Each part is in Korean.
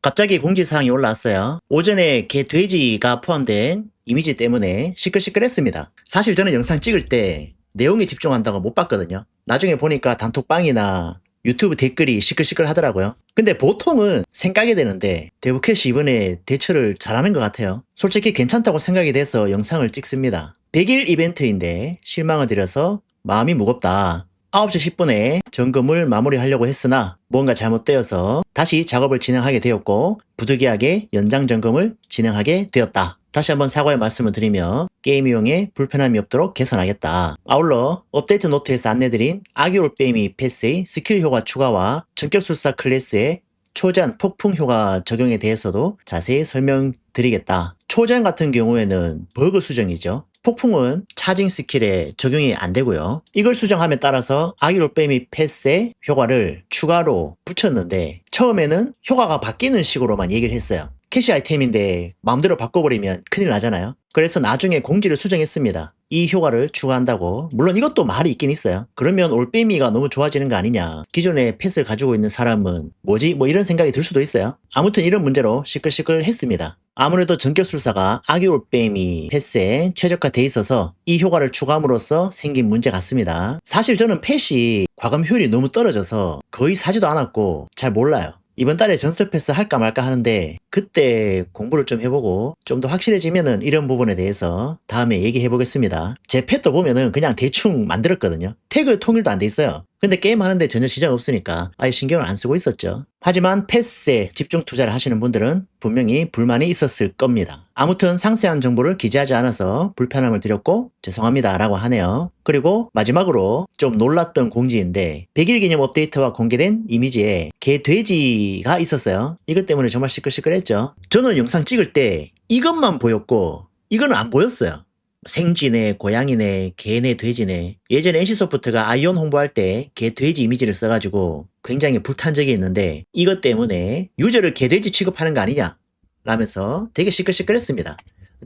갑자기 공지사항이 올라왔어요. 오전에 개 돼지가 포함된 이미지 때문에 시끌시끌했습니다. 사실 저는 영상 찍을 때 내용에 집중한다고 못 봤거든요. 나중에 보니까 단톡방이나 유튜브 댓글이 시끌시끌 하더라고요. 근데 보통은 생각이 되는데 데브캣이 이번에 대처를 잘하는 것 같아요. 솔직히 괜찮다고 생각이 돼서 영상을 찍습니다. 100일 이벤트인데 실망을 드려서 마음이 무겁다. 9시 10분에 점검을 마무리하려고 했으나 뭔가 잘못되어서 다시 작업을 진행하게 되었고 부득이하게 연장 점검을 진행하게 되었다. 다시 한번 사과의 말씀을 드리며 게임 이용에 불편함이 없도록 개선하겠다. 아울러 업데이트 노트에서 안내드린 아기올빼미 패스의 스킬 효과 추가와 전격술사 클래스의 초전 폭풍 효과 적용에 대해서도 자세히 설명드리겠다. 초전 같은 경우에는 버그 수정이죠. 폭풍은 차징 스킬에 적용이 안 되고요. 이걸 수정함에 따라서 아기올빼미 패스의 효과를 추가로 붙였는데 처음에는 효과가 바뀌는 식으로만 얘기를 했어요. 캐시 아이템인데 마음대로 바꿔버리면 큰일 나잖아요. 그래서 나중에 공지를 수정했습니다. 이 효과를 추가한다고. 물론 이것도 말이 있긴 있어요. 그러면 올빼미가 너무 좋아지는 거 아니냐. 기존에 패스를 가지고 있는 사람은 뭐지? 뭐 이런 생각이 들 수도 있어요. 아무튼 이런 문제로 시끌시끌 했습니다. 아무래도 전격술사가 아기 올빼미 패스에 최적화돼 있어서 이 효과를 추가함으로써 생긴 문제 같습니다. 사실 저는 펫이 과금 효율이 너무 떨어져서 거의 사지도 않았고 잘 몰라요. 이번 달에 전설 패스 할까 말까 하는데 그때 공부를 좀 해보고 좀 더 확실해지면은 이런 부분에 대해서 다음에 얘기해 보겠습니다. 제 펫도 보면은 그냥 대충 만들었거든요. 태그 통일도 안 돼 있어요. 근데 게임 하는데 전혀 지장 없으니까 아예 신경을 안 쓰고 있었죠. 하지만 패스에 집중 투자를 하시는 분들은 분명히 불만이 있었을 겁니다. 아무튼 상세한 정보를 기재하지 않아서 불편함을 드렸고 죄송합니다 라고 하네요. 그리고 마지막으로 좀 놀랐던 공지인데 100일 기념 업데이트와 공개된 이미지에 개 돼지가 있었어요. 이것 때문에 정말 시끌시끌했죠. 저는 영상 찍을 때 이것만 보였고 이거는 안 보였어요. 생쥐네, 고양이네, 개네, 돼지네. 예전에 NC소프트가 아이온 홍보할 때 개, 돼지 이미지를 써가지고 굉장히 불탄 적이 있는데 이것 때문에 유저를 개, 돼지 취급하는 거 아니냐? 라면서 되게 시끌시끌했습니다.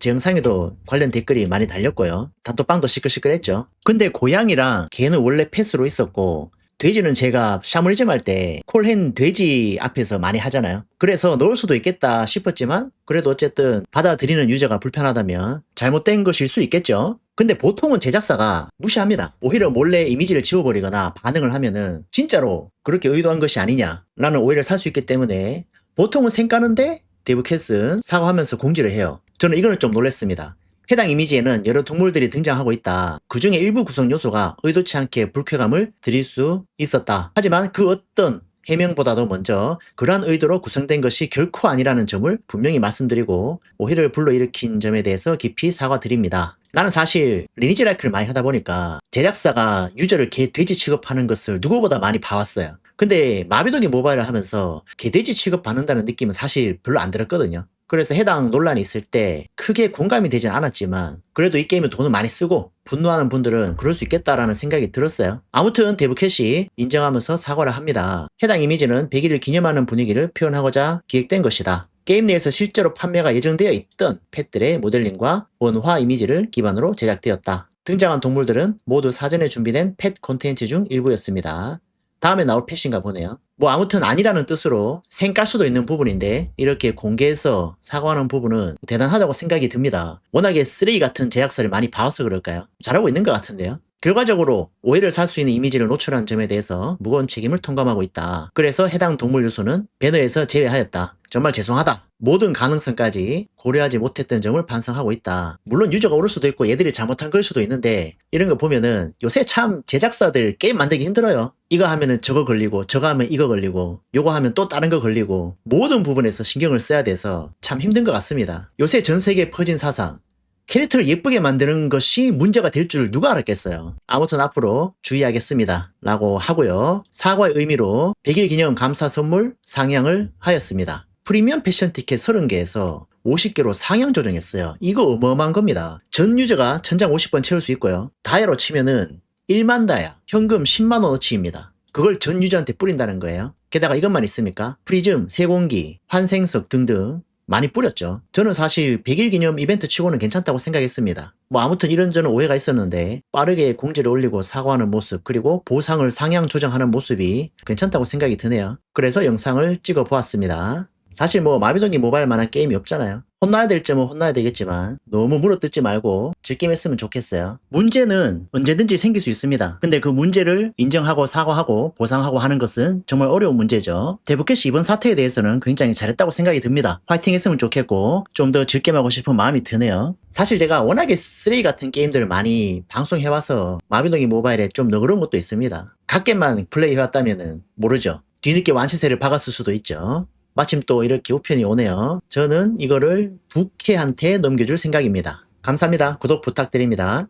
제 영상에도 관련 댓글이 많이 달렸고요. 단톡방도 시끌시끌했죠. 근데 고양이랑 개는 원래 패스로 있었고 돼지는 제가 샤머니즘 할 때 콜헨 돼지 앞에서 많이 하잖아요. 그래서 넣을 수도 있겠다 싶었지만 그래도 어쨌든 받아들이는 유저가 불편하다면 잘못된 것일 수 있겠죠. 근데 보통은 제작사가 무시합니다. 오히려 몰래 이미지를 지워버리거나 반응을 하면은 진짜로 그렇게 의도한 것이 아니냐라는 오해를 살 수 있기 때문에 보통은 생까는데 데브 캣은 사과하면서 공지를 해요. 저는 이거는 좀 놀랐습니다. 해당 이미지에는 여러 동물들이 등장하고 있다. 그 중에 일부 구성 요소가 의도치 않게 불쾌감을 드릴 수 있었다. 하지만 그 어떤 해명보다도 먼저 그러한 의도로 구성된 것이 결코 아니라는 점을 분명히 말씀드리고 오해를 불러일으킨 점에 대해서 깊이 사과드립니다. 나는 사실 리니지 라이크를 많이 하다 보니까 제작사가 유저를 개 돼지 취급하는 것을 누구보다 많이 봐왔어요. 근데 마비노기 모바일을 하면서 개돼지 취급받는다는 느낌은 사실 별로 안 들었거든요. 그래서 해당 논란이 있을 때 크게 공감이 되진 않았지만 그래도 이 게임에 돈을 많이 쓰고 분노하는 분들은 그럴 수 있겠다라는 생각이 들었어요. 아무튼 데브캣이 인정하면서 사과를 합니다. 해당 이미지는 100일을 기념하는 분위기를 표현하고자 기획된 것이다. 게임 내에서 실제로 판매가 예정되어 있던 펫들의 모델링과 원화 이미지를 기반으로 제작되었다. 등장한 동물들은 모두 사전에 준비된 펫 콘텐츠 중 일부였습니다. 다음에 나올 펫인가 보네요. 뭐 아무튼 아니라는 뜻으로 생깔 수도 있는 부분인데 이렇게 공개해서 사과하는 부분은 대단하다고 생각이 듭니다. 워낙에 쓰레기 같은 제작사를 많이 봐서 그럴까요? 잘하고 있는 것 같은데요. 결과적으로 오해를 살 수 있는 이미지를 노출한 점에 대해서 무거운 책임을 통감하고 있다. 그래서 해당 동물 요소는 배너에서 제외하였다. 정말 죄송하다. 모든 가능성까지 고려하지 못했던 점을 반성하고 있다. 물론 유저가 오를 수도 있고 얘들이 잘못한 걸 수도 있는데 이런 거 보면은 요새 참 제작사들 게임 만들기 힘들어요. 이거 하면은 저거 걸리고 저거 하면 이거 걸리고 요거 하면 또 다른 거 걸리고 모든 부분에서 신경을 써야 돼서 참 힘든 것 같습니다. 요새 전 세계에 퍼진 사상 캐릭터를 예쁘게 만드는 것이 문제가 될 줄 누가 알았겠어요. 아무튼 앞으로 주의하겠습니다. 라고 하고요. 사과의 의미로 100일 기념 감사 선물 상향을 하였습니다. 프리미엄 패션 티켓 30개에서 50개로 상향 조정했어요. 이거 어마어마한 겁니다. 전 유저가 천장 50번 채울 수 있고요. 다이아로 치면은 1만 다야, 현금 10만 원어치입니다. 그걸 전 유저한테 뿌린다는 거예요. 게다가 이것만 있습니까? 프리즘, 세공기, 환생석 등등 많이 뿌렸죠. 저는 사실 100일 기념 이벤트 치고는 괜찮다고 생각했습니다. 뭐 아무튼 이런저런 오해가 있었는데 빠르게 공지를 올리고 사과하는 모습 그리고 보상을 상향 조정하는 모습이 괜찮다고 생각이 드네요. 그래서 영상을 찍어 보았습니다. 사실 뭐 마비노기 모바일만한 게임이 없잖아요. 혼나야 될 점은 혼나야 되겠지만 너무 물어뜯지 말고 즐김했으면 좋겠어요. 문제는 언제든지 생길 수 있습니다. 근데 그 문제를 인정하고 사과하고 보상하고 하는 것은 정말 어려운 문제죠. 데브캣이 이번 사태에 대해서는 굉장히 잘했다고 생각이 듭니다. 화이팅 했으면 좋겠고 좀 더 즐겜하고 싶은 마음이 드네요. 사실 제가 워낙에 쓰레기 같은 게임들을 많이 방송해와서 마비노기 모바일에 좀 너그러운 것도 있습니다. 갓게만 플레이해왔다면 모르죠. 뒤늦게 완시세를 박았을 수도 있죠. 마침 또 이렇게 우편이 오네요. 저는 이거를 부캐한테 넘겨줄 생각입니다. 감사합니다. 구독 부탁드립니다.